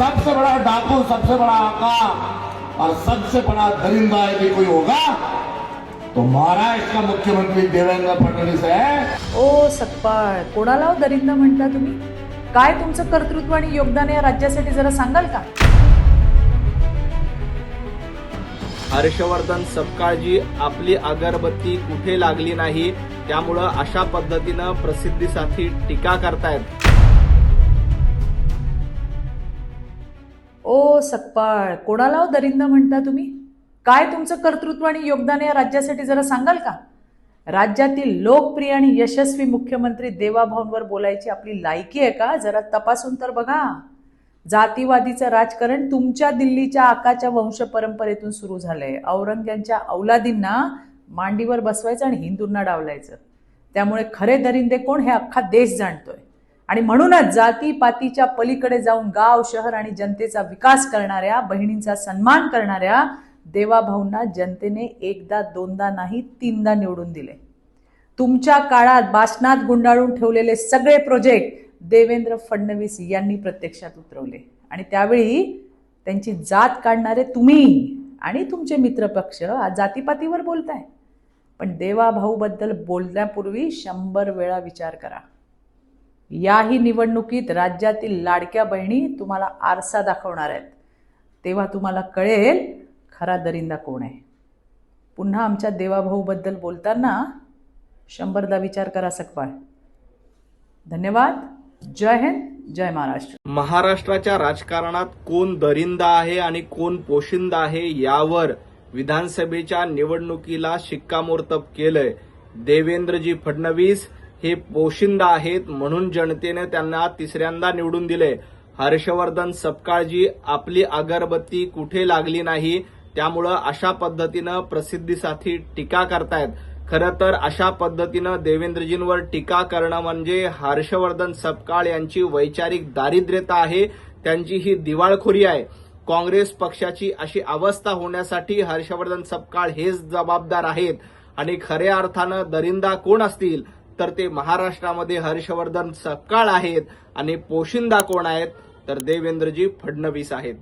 सबसे बड़ा डाकू सबसे बड़ा आका और सबसे बड़ा दरिंदा यदि कोई होगा? तो महाराष्ट्र का मुख्यमंत्री देवेंद्र फडणवीस है। ओ सत्पाळ कोणाला हो दरिंदा म्हणता तुम्ही? काय तुमचं कर्तृत्व आणि योगदान या राज्यासाठी जरा सांगाल का? हर्षवर्धन सपकाळजी आपली अगरबत्ती कुठे लागली नाही? त्यामुळं अशा पद्धतीनं प्रसिद्धीसाठी टीका करतायत. ओ सत्पाळ कोणाला हो दरिंद दरिंदा म्हणता तुम्ही? काय तुमचं कर्तृत्व आणि योगदान या राज्यासाठी जरा सांगाल का? राज्यातील लोकप्रिय आणि यशस्वी मुख्यमंत्री देवाभाऊंवर बोलायची आपली लायकी आहे का? जरा तपासून तर बघा. जातीवादीचं राजकारण तुमच्या दिल्लीच्या आकाच्या वंश परंपरेतून सुरू झालंय. औरंग्यांच्या औलादींना मांडीवर बसवायचं आणि हिंदूंना डावलायचं. त्यामुळे खरे दरिंदे कोण? हे अख्खा देश जाणतोय. आणि म्हणूनच जातीपातीच्या पलीकडे जाऊन गाव शहर आणि जनतेचा विकास करणाऱ्या बहिणींचा सन्मान करणाऱ्या देवाभाऊंना जनतेने एकदा दोनदा नाही तीनदा निवडून दिले. तुमच्या काळात बासनात गुंडाळून ठेवलेले सगळे प्रोजेक्ट देवेंद्र फडणवीस यांनी प्रत्यक्षात उतरवले. आणि त्यावेळी त्यांची जात काढणारे तुम्ही आणि तुमचे मित्रपक्ष आज जातीपातीवर बोलताय. पण देवाभाऊबद्दल बोलण्यापूर्वी शंभर वेळा विचार करा. याही निवडणुकीत राज्यातील लाडक्या बहिणी तुम्हाला आरसा दाखवणार आहेत. तेव्हा तुम्हाला कळेल खरा दरिंदा कोण आहे. पुन्हा आमच्या देवाभाऊबद्दल बोलताना शंभरदा विचार करा सकपाळ. धन्यवाद. जय हिंद जय महाराष्ट्र. महाराष्ट्राच्या राजकारणात कोण दरिंदा आहे आणि कोण पोशिंदा आहे यावर विधानसभेच्या निवडणुकीला शिक्कामोर्तब केलंय. देवेंद्रजी फडणवीस हे पोशिंदा आहेत म्हणून जनतेने त्यांना तिसऱ्यांदा निवडून दिले. हर्षवर्धन सपकाळजी आपली अगरबत्ती कुठे लागली नाही? त्यामुळं अशा पद्धतीनं प्रसिद्धीसाठी टीका करतायत. खरं तर अशा पद्धतीनं देवेंद्रजींवर टीका करणं म्हणजे हर्षवर्धन सपकाळ यांची वैचारिक दारिद्र्यता आहे त्यांची ही दिवाळखोरी आहे. काँग्रेस पक्षाची अशी अवस्था होण्यासाठी हर्षवर्धन सपकाळ हेच जबाबदार आहेत. आणि खऱ्या अर्थानं दरिंदा कोण असतील? तर ते महाराष्ट्रामध्ये हर्षवर्धन सकाळ आहेत आणि पोशिंदा कोण आहेत? तर देवेंद्रजी फडणवीस आहेत.